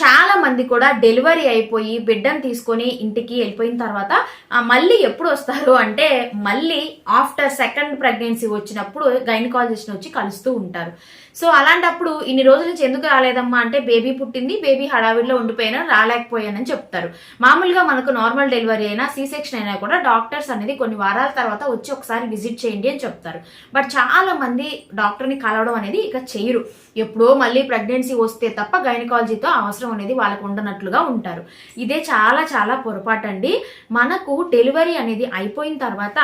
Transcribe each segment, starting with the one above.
చాలా మంది కూడా డెలివరీ అయిపోయి బిడ్డను తీసుకొని ఇంటికి వెళ్ళిపోయిన తర్వాత మళ్ళీ ఎప్పుడు వస్తారు అంటే మళ్ళీ ఆఫ్టర్ సెకండ్ ప్రెగ్నెన్సీ వచ్చినప్పుడు గైనకాలజిస్ట్ వచ్చి కలుస్తూ ఉంటారు. సో అలాంటప్పుడు ఇన్ని రోజుల నుంచి ఎందుకు రాలేదమ్మా అంటే బేబీ పుట్టింది బేబీ హడావిడిలో ఉండిపోయినా రాలేకపోయానని చెప్తారు. మామూలుగా మనకు నార్మల్ డెలివరీ అయినా సీ సెక్షన్ అయినా కూడా డాక్టర్స్ అనేది కొన్ని వారాల తర్వాత వచ్చి ఒకసారి విజిట్ చేయండి అని చెప్తారు. బట్ చాలా మంది డాక్టర్ని కలవడం అనేది ఇక చేయరు. ఎప్పుడో మళ్ళీ ప్రెగ్నెన్సీ వస్తే తప్ప గైనకాలజీతో అవసరం అనేది వాళ్ళకు ఉండనట్లుగా ఉంటారు. ఇదే చాలా చాలా పొరపాటు అండి మనకు డెలివరీ అనేది అయిపోయిన తర్వాత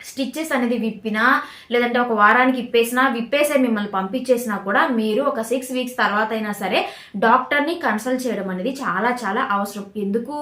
స్టిచ్చెస్ అనేది విప్పినా లేదంటే ఒక వారానికి ఇప్పేసినా విప్పేసే మిమ్మల్ని పంపించేసినా కూడా మీరు ఒక సిక్స్ వీక్స్ తర్వాత అయినా సరే డాక్టర్ని కన్సల్ట్ చేయడం అనేది చాలా చాలా అవసరం. ఎందుకు?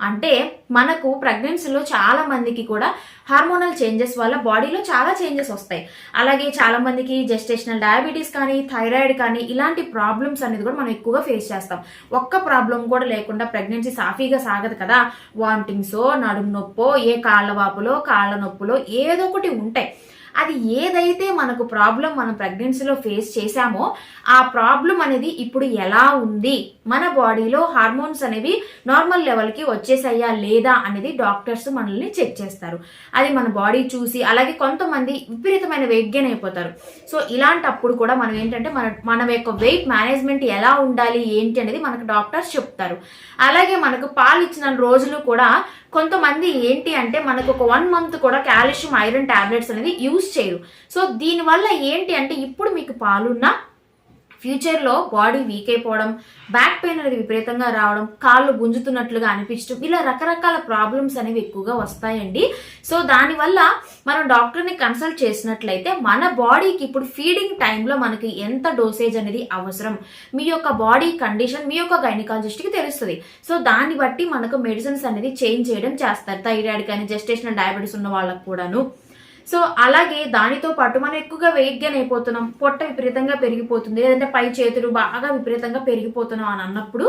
అంటే మనకు ప్రెగ్నెన్సీలో చాలా మందికి కూడా హార్మోనల్ చేంజెస్ వల్ల బాడీలో చాలా చేంజెస్ వస్తాయి. అలాగే చాలా మందికి జెస్టేషనల్ డయాబెటీస్ కానీ థైరాయిడ్ కానీ ఇలాంటి ప్రాబ్లమ్స్ అనేది కూడా మనం ఎక్కువగా ఫేస్ చేస్తాం. ఒక్క ప్రాబ్లం కూడా లేకుండా ప్రెగ్నెన్సీ సాఫీగా సాగదు కదా. వామిటింగ్సో నడుము నొప్పో ఏ కాళ్ళ వాపులో కాళ్ళ నొప్పులో ఏదో ఒకటి ఉంటాయి. అది ఏదైతే మనకు ప్రాబ్లం మనం ప్రెగ్నెన్సీలో ఫేస్ చేశామో ఆ ప్రాబ్లం అనేది ఇప్పుడు ఎలా ఉంది? మన బాడీలో హార్మోన్స్ అనేవి నార్మల్ లెవెల్కి వచ్చేసాయా లేదా అనేది డాక్టర్స్ మనల్ని చెక్ చేస్తారు. అది మన బాడీ చూసి అలాగే కొంతమంది విపరీతమైన వెయిట్ గెయిన్ అయిపోతారు. సో ఇలాంటప్పుడు కూడా మనం ఏంటంటే మన మన యొక్క వెయిట్ మేనేజ్మెంట్ ఎలా ఉండాలి ఏంటి అనేది మనకు డాక్టర్స్ చెప్తారు. అలాగే మనకు పాలు ఇచ్చిన రోజులు కూడా కొంతమంది ఏంటి అంటే మనకు ఒక వన్ మంత్ కూడా కాల్షియం ఐరన్ టాబ్లెట్స్ అనేది యూజ్ చేయరు. సో దీనివల్ల ఏంటి అంటే ఇప్పుడు మీకు పాలున్నా ఫ్యూచర్లో బాడీ వీక్ అయిపోవడం బ్యాక్ పెయిన్ అనేది విపరీతంగా రావడం కాళ్ళు గుంజుతున్నట్లుగా అనిపించడం ఇలా రకరకాల ప్రాబ్లమ్స్ అనేవి ఎక్కువగా వస్తాయండి. సో దానివల్ల మనం డాక్టర్ని కన్సల్ట్ చేసినట్లయితే మన బాడీకి ఇప్పుడు ఫీడింగ్ టైంలో మనకి ఎంత డోసేజ్ అనేది అవసరం. మీ యొక్క బాడీ కండిషన్ మీ యొక్క గైనకాలజిస్ట్కి తెలుస్తుంది. సో దాన్ని బట్టి మనకు మెడిసిన్స్ అనేది చేంజ్ చేయడం చేస్తారు. థైరాయిడ్ కానీ జెస్టేషనల్ డయాబెటీస్ ఉన్న వాళ్ళకు కూడాను. సో అలాగే దానితో పాటు మనం ఎక్కువగా వెయిట్ గెయిన్ అయిపోతున్నాం. పొట్ట విపరీతంగా పెరిగిపోతుంది. లేదంటే పై చేతులు బాగా విపరీతంగా పెరిగిపోతున్నాం అని అన్నప్పుడు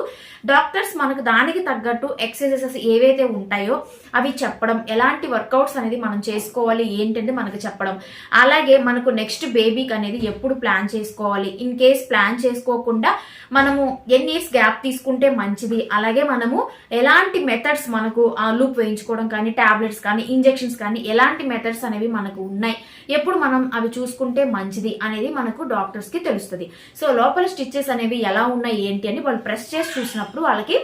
డాక్టర్స్ మనకు దానికి తగ్గట్టు ఎక్సర్సైజెస్ ఏవైతే ఉంటాయో అవి చెప్పడం ఎలాంటి వర్కౌట్స్ అనేది మనం చేసుకోవాలి ఏంటంటే మనకు చెప్పడం. అలాగే మనకు నెక్స్ట్ బేబీకి అనేది ఎప్పుడు ప్లాన్ చేసుకోవాలి. ఇన్ కేస్ ప్లాన్ చేసుకోకుండా మనము ఎన్ని ఇయర్స్ గ్యాప్ తీసుకుంటే మంచిది. అలాగే మనము ఎలాంటి మెథడ్స్ మనకు లూప్ వేయించుకోవడం కానీ టాబ్లెట్స్ కానీ ఇంజెక్షన్స్ కానీ ఎలాంటి మెథడ్స్ అనేవి మనకు ఉన్నాయి. ఎప్పుడు మనం అవి చూసుకుంటే మంచిది అనేది మనకు డాక్టర్స్కి తెలుస్తుంది. సో లోపల స్టిచ్చెస్ అనేవి ఎలా ఉన్నాయి ఏంటి అని వాళ్ళు ప్రెస్ చేసి చూసినప్పుడు వాళ్ళకి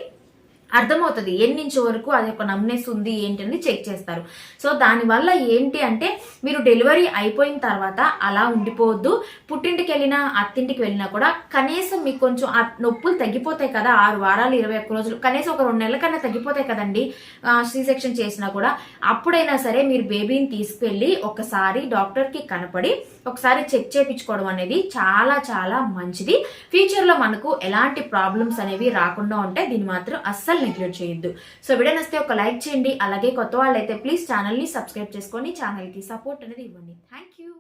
అర్థమవుతుంది ఎన్ని వరకు అది ఒక నమ్నెస్ ఉంది ఏంటి అని చెక్ చేస్తారు. సో దానివల్ల ఏంటి అంటే మీరు డెలివరీ అయిపోయిన తర్వాత అలా ఉండిపోవద్దు. పుట్టింటికి వెళ్ళినా అత్తింటికి వెళ్ళినా కూడా కనీసం మీకు కొంచెం ఆ నొప్పులు తగ్గిపోతాయి కదా ఆరు వారాలు ఇరవై ఒక్క రోజులు కనీసం ఒక రెండు నెలల కన్నా తగ్గిపోతాయి కదండి శ్రీ సెక్షన్ చేసినా కూడా. అప్పుడైనా సరే మీరు బేబీని తీసుకెళ్ళి ఒకసారి డాక్టర్కి కనపడి ఒకసారి చెక్ చేయించుకోవడం అనేది చాలా చాలా మంచిది. ఫ్యూచర్లో మనకు ఎలాంటి ప్రాబ్లమ్స్ అనేవి రాకుండా ఉంటే దీన్ని మాత్రం అస్సలు నెగ్లెక్ట్ చేయొద్దు. సో వీడియో నస్తే ఒక లైక్ చేయండి. అలాగే కొత్త వాళ్ళైతే ప్లీజ్ ఛానల్ని సబ్స్క్రైబ్ చేసుకొని ఛానల్కి సపోర్ట్ అనేది ఇవ్వండి. Thank you